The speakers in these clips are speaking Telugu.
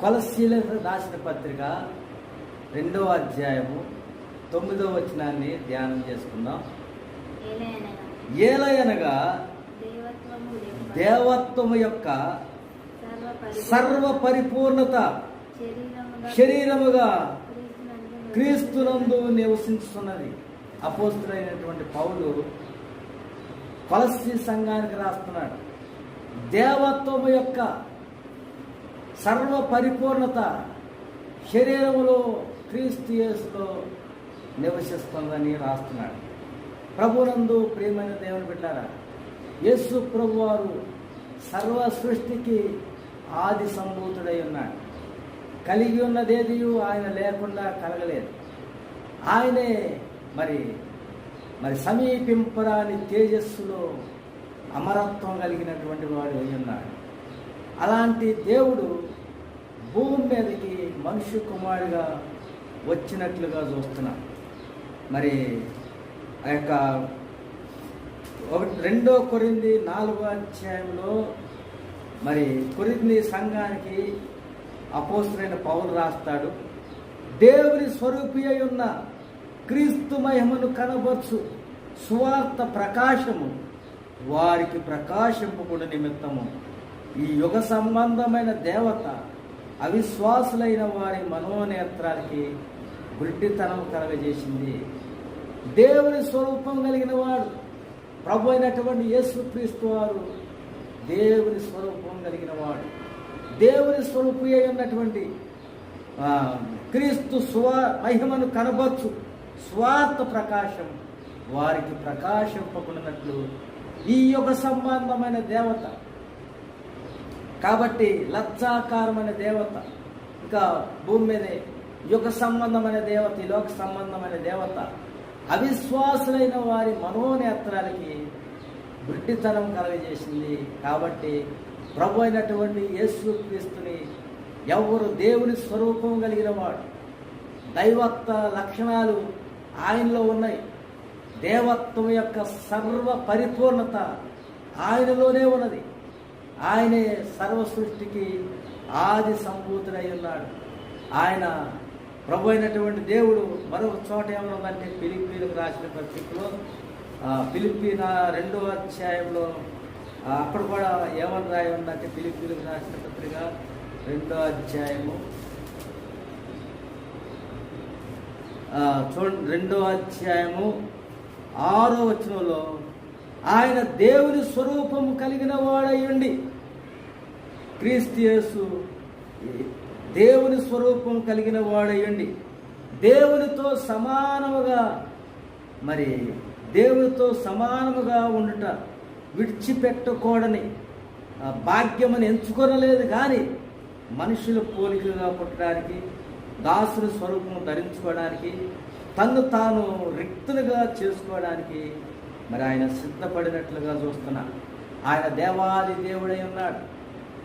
కొలశీల రాసిన పత్రిక రెండవ అధ్యాయము తొమ్మిదవ వచనాన్ని ధ్యానం చేసుకుందాం. ఏలయనగా దేవత్వము యొక్క సర్వ పరిపూర్ణత శరీరముగా క్రీస్తునందు నివసించుతున్నది అపోస్తులైనటువంటి పౌలు కొలసి సంఘానికి రాస్తున్నాడు. దేవత్వము యొక్క సర్వ పరిపూర్ణత శరీరంలో క్రీస్తు యేసులో నివసిస్తుందని రాస్తున్నాడు. ప్రభునందు ప్రియమైన దేవుని బిడ్డారా యేసు ప్రభువారు సర్వ సృష్టికి ఆది సంభూతుడై ఉన్నాడు. కలిగి ఉన్నదేది ఆయన లేకుండా కలగలేదు. ఆయనే మరి మరి సమీపింపరాని తేజస్సులో అమరత్వం కలిగినటువంటి వాడు అయి ఉన్నాడు. అలాంటి దేవుడు భూమి మీదకి మనుష్య కుమారుడిగా వచ్చినట్లుగా చూస్తున్నాం. మరి ఆ యొక్క ఒకటి రెండో కొరింది నాలుగో అధ్యాయంలో మరి కొరింది సంఘానికి అపోసరైన పౌరు రాస్తాడు దేవుని స్వరూపి అయి ఉన్న క్రీస్తు మహిమను కనబర్చు. సువార్త ప్రకాశము వారికి ప్రకాశింపకుడు నిమిత్తము. ఈ యుగ సంబంధమైన దేవత అవిశ్వాసులైన వారి మనోనేత్రాలకి గుడ్డితనం కలగజేసింది. దేవుని స్వరూపం కలిగిన వాడు ప్రభు అయినటువంటి యేసుక్రీస్తు వారు దేవుని స్వరూపం కలిగిన వాడు. దేవుని స్వరూపు ఉన్నటువంటి క్రీస్తు స్వ మహిమను కనబచ్చు స్వార్థ ప్రకాశం వారికి ప్రకాశింపకున్నట్లు ఈ యుగ సంబంధమైన దేవత కాబట్టి లక్షాకారమైన దేవత ఇంకా భూమి మీదే యుగ సంబంధమైన దేవత ఈ లోక సంబంధమైన దేవత అవిశ్వాసులైన వారి మనోనేత్రాలకి గుడ్డితనం కలగజేసింది. కాబట్టి ప్రభు అయినటువంటి యేసు క్రీస్తుని ఎవరు దేవుని స్వరూపం కలిగిన వాడు దైవత్వ లక్షణాలు ఆయనలో ఉన్నాయి. దేవత్వం యొక్క సర్వ పరిపూర్ణత ఆయనలోనే ఉన్నది. ఆయనే సర్వ సృష్టికి ఆది సంభూతుడై ఉన్నాడు. ఆయన ప్రభు అయినటువంటి దేవుడు మరొక చోట ఏమన్నదంటే పిలిపీలకు రాసిన పత్రికలో పిలిపిన రెండో అధ్యాయంలో అప్పుడు అక్కడ కూడా ఏమని రాయి ఉందంటే పిలిపీలకు రాసిన పత్రిక రెండో అధ్యాయము. చూ చూడండి రెండో అధ్యాయము ఆరో వచనంలో ఆయన దేవుని స్వరూపము కలిగిన వాడయ్యుండి క్రీస్తుయసు దేవుని స్వరూపం కలిగిన వాడయ్యండి. దేవునితో సమానముగా మరి దేవునితో సమానముగా ఉండుట విడిచిపెట్టకూడని ఆ, భాగ్యమని ఎంచుకొనలేదు కానీ మనుషుల పోలికగా పుట్టడానికి దాసుని స్వరూపం ధరించుకోవడానికి తను తాను రిక్తులుగా చేసుకోవడానికి మరి ఆయన సిద్ధపడినట్లుగా చూస్తున్నా. ఆయన దేవాది దేవుడై ఉన్నాడు.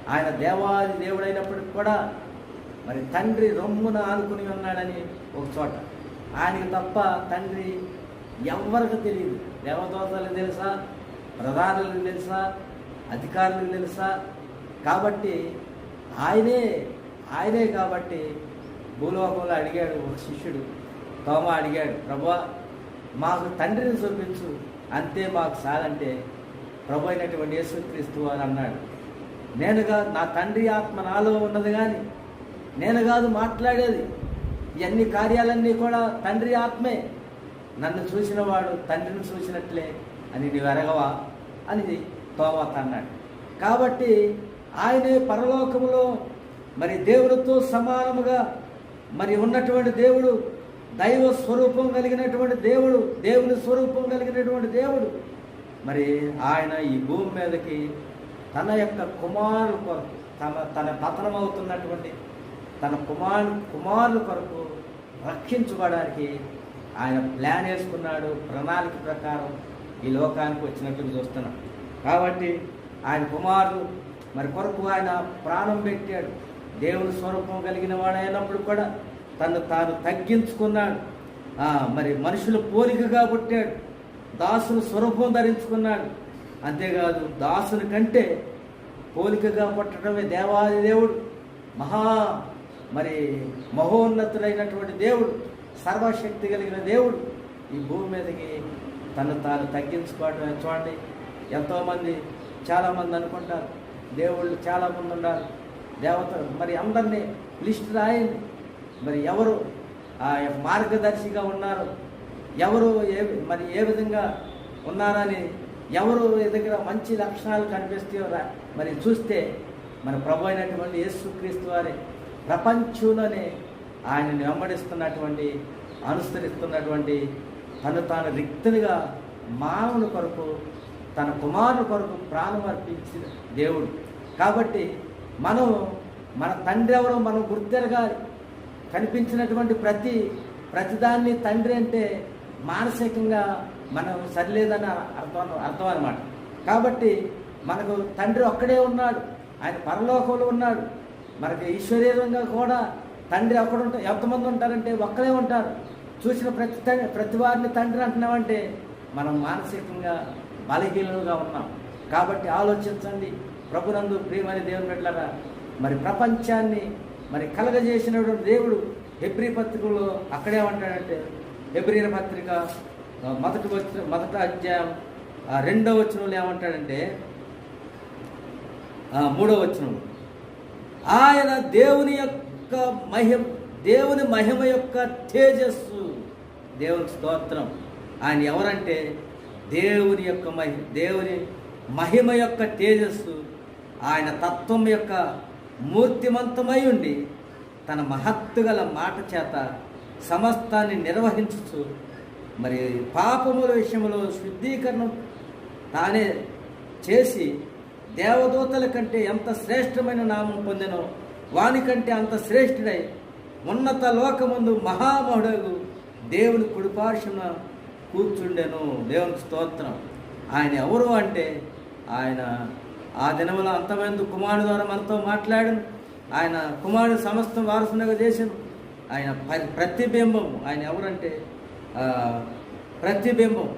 ఆయన దేవాది దేవుడైనప్పటికి కూడా మరి తండ్రి రొమ్మున ఆనుకుని ఉన్నాడని ఒక చోట. ఆయనకి తప్ప తండ్రి ఎవరికి తెలియదు. దేవదోతలకు తెలుసా? ప్రధానులకు తెలుసా? అధికారులకు తెలుసా? కాబట్టి ఆయనే ఆయనే కాబట్టి భూలోకంలో అడిగాడు ఒక శిష్యుడు. తోమ అడిగాడు ప్రభా మాకు తండ్రిని చూపించు అంతే మాకు సాలంటే ప్రభు అయినటువంటి యేసుక్రీస్తు అని అన్నాడు. నేను కాదు నా తండ్రి ఆత్మ నాలో ఉన్నది కానీ నేను కాదు మాట్లాడేది. ఇవన్నీ కార్యాలన్నీ కూడా తండ్రి ఆత్మే. నన్ను చూసిన వాడు తండ్రిని చూసినట్లే అని నీవు ఎరగవా? అని తోవాత అన్నాడు. కాబట్టి ఆయనే పరలోకములో మరి దేవుడితో సమానముగా మరి ఉన్నటువంటి దేవుడు దైవ స్వరూపం కలిగినటువంటి దేవుడు దేవుని స్వరూపం కలిగినటువంటి దేవుడు. మరి ఆయన ఈ భూమి మీదకి తన యొక్క కుమారుడు కొరకు తన తన పతనం అవుతున్నటువంటి తన కుమారు కుమారుల కొరకు రక్షించుకోవడానికి ఆయన ప్లాన్ వేసుకున్నాడు ప్రణాళిక ప్రకారం ఈ లోకానికి వచ్చినట్లు చూస్తున్నాం. కాబట్టి ఆయన కుమారుడు మరి కొరకు ఆయన ప్రాణం పెట్టాడు. దేవుని స్వరూపం కలిగిన వాడైనప్పుడు కూడా తను తాను తగ్గించుకున్నాడు. మరి మనుషుల పోలికగా పుట్టాడు. దాసుని స్వరూపం ధరించుకున్నాడు. అంతేకాదు దాసుని కంటే పోలికగా పట్టడమే దేవాది దేవుడు. మహా మరి మహోన్నతుడైనటువంటి దేవుడు సర్వశక్తి కలిగిన దేవుడు. ఈ భూమి మీదకి తను తాను తగ్గించుకోవడం చూడండి. ఎంతోమంది చాలామంది అనుకుంటారు దేవుళ్ళు చాలామంది ఉన్నారు. దేవత మరి అందరినీ లిస్ట్ రాయండి. మరి ఎవరు ఆ మార్గదర్శిగా ఉన్నారు? ఎవరు ఏ మరి ఏ విధంగా ఉన్నారని ఎవరు దగ్గర మంచి లక్షణాలు కనిపిస్తాయో మరి చూస్తే మన ప్రభు అయినటువంటి యేసుక్రీస్తు వారి ప్రపంచంలోనే ఆయనని వెంబడిస్తున్నటువంటి అనుసరిస్తున్నటువంటి తను తాను రిక్తునిగా మానవుని కొరకు తన కుమారుని కొరకు ప్రాణం అర్పించిన దేవుడు. కాబట్టి మనం మన తండ్రి ఎవరో మనం గుర్తెరగాలి కనిపించినటువంటి ప్రతి ప్రతిదాన్ని తండ్రి అంటే మానసికంగా మనం సరిలేదన్న అర్థం అర్థం అనమాట కాబట్టి మనకు తండ్రి ఒక్కడే ఉన్నాడు. ఆయన పరలోకంలో ఉన్నాడు. మనకి ఈశ్వరీయంగా కూడా తండ్రి ఒక్కడు ఉంటా ఎంతమంది ఉంటారంటే ఒక్కడే ఉంటారు. చూసిన ప్రతి తండ్రి ప్రతి వారిని తండ్రి అంటున్నామంటే మనం మానసికంగా బలహీనంగా ఉన్నాం. కాబట్టి ఆలోచించండి. ప్రభునందు ప్రియమైన దేవుని బిడ్డలారా మరి ప్రపంచాన్ని మరి కలగజేసినటువంటి దేవుడు హెబ్రి పత్రికలో అక్కడేమంటాడంటే హెబ్రి పత్రిక మొదటి వచ్చిన మొదటి అధ్యాయం ఆ, రెండో వచనంలో ఏమంటాడంటే ఆ, మూడో వచనం. ఆయన దేవుని యొక్క మహిమ దేవుని మహిమ యొక్క తేజస్సు. దేవుని స్తోత్రం. ఆయన ఎవరంటే దేవుని యొక్క మహి దేవుని మహిమ యొక్క తేజస్సు. ఆయన తత్వం యొక్క మూర్తిమంతమై ఉండి తన మహత్తు గల మాట చేత సమస్తాన్ని నిర్వహించుచు మరి పాపముల విషయంలో శుద్ధీకరణం తానే చేసి దేవదూతల కంటే ఎంత శ్రేష్టమైన నామం పొందినో వానికంటే అంత శ్రేష్ఠుడై ఉన్నత లోకముందు మహామహుడగు దేవుని కుడిపార్శ్వన కూర్చుండెను. దేవుని స్తోత్రం. ఆయన ఎవరు అంటే ఆయన ఆ దినముల అంతమంది కుమారుడు ద్వారా మనతో మాట్లాడను. ఆయన కుమారుడు సమస్తం వారసునగా చేశాను ఆయన ప- ప్రతిబింబం ఆయన ఎవరంటే ప్రతిబింబం.